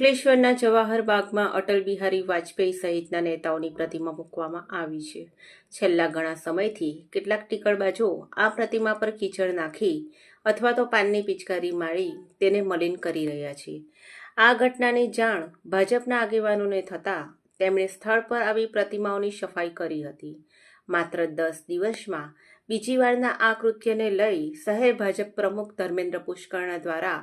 અંકલેશ્વરના જવાહર બાગમાં અટલ બિહારી વાજપેયી સહિતના નેતાઓની પ્રતિમા મૂકવામાં આવી છે. છેલ્લા ઘણા સમયથી કેટલાક ટીકડબાજો આ પ્રતિમા પર કીચડ નાખી અથવા તો પાનની પિચકારી મારી તેને મલિન કરી રહ્યા છે. આ ઘટનાની જાણ ભાજપના આગેવાનોને થતાં તેમણે સ્થળ પર આવી પ્રતિમાઓની સફાઈ કરી હતી. માત્ર દસ દિવસમાં બીજી વારના આ કૃત્યને લઈ શહેર ભાજપ પ્રમુખ ધર્મેન્દ્ર પુષ્કરણા દ્વારા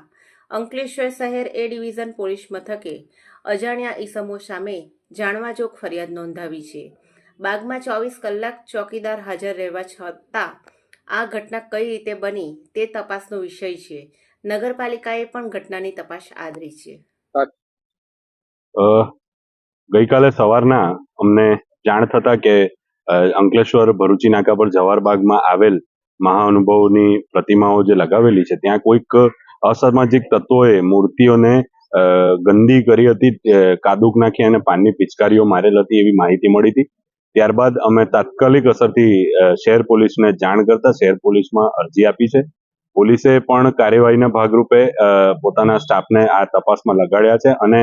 અંકલેશ્વર શહેર એ ડિવિઝન પોલીસ મથકે અજાણ્યા ઈસમો સામે જાણવાજોગ ફરિયાદ નોંધાવી છે. બાગમાં ચોવીસ કલાક ચોકીદાર હાજર રહેવા છતાં આ ઘટના કઈ રીતે બની તે તપાસનો વિષય છે. નગરપાલિકાએ પણ ઘટનાની તપાસ આદરી છે. ગઈકાલે સવારના અમને જાણ થતા કે અંકલેશ્વર, ભરૂચી નાકા પર જવારબાગમાં આવેલ મહાઅનુભવની પ્રતિમાઓ જે લગાવેલી છે, ત્યાં કોઈક અસામાજિક તત્વોએ મૂર્તિઓને ગંદી કરી હતી કાદુક નાખી અને પાનની પિચકારીઓ મારેલ હતી એવી માહિતી મળી હતી. ત્યારબાદ અમે તાત્કાલિક અસરથી શહેર પોલીસને જાણ કરતા શહેર પોલીસમાં અરજી આપી છે. પોલીસે પણ કાર્યવાહીના ભાગરૂપે પોતાના સ્ટાફને આ તપાસમાં લગાડ્યા છે અને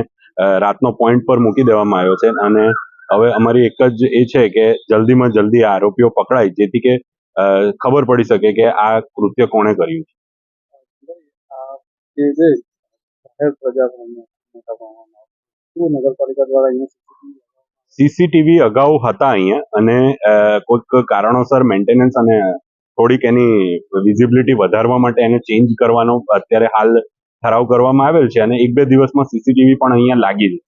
રાતનો પોઈન્ટ પર મૂકી દેવામાં આવ્યો છે અને હવે અમારી એક જ એ છે કે જલ્દીમાં જલ્દી આ આરોપીઓ પકડાય જેથી કે ખબર પડી શકે કે આ કૃત્ય કોણે કર્યું છે. સીસીટીવી અગાઉ હતા અહીંયા અને કોઈક કારણોસર મેન્ટેનન્સ અને થોડીક એની વિઝિબિલિટી વધારવા માટે એને ચેન્જ કરવાનો અત્યારે હાલ ઠરાવ કરવામાં આવેલ છે અને એક બે દિવસમાં સીસીટીવી પણ અહીંયા લાગી જશે.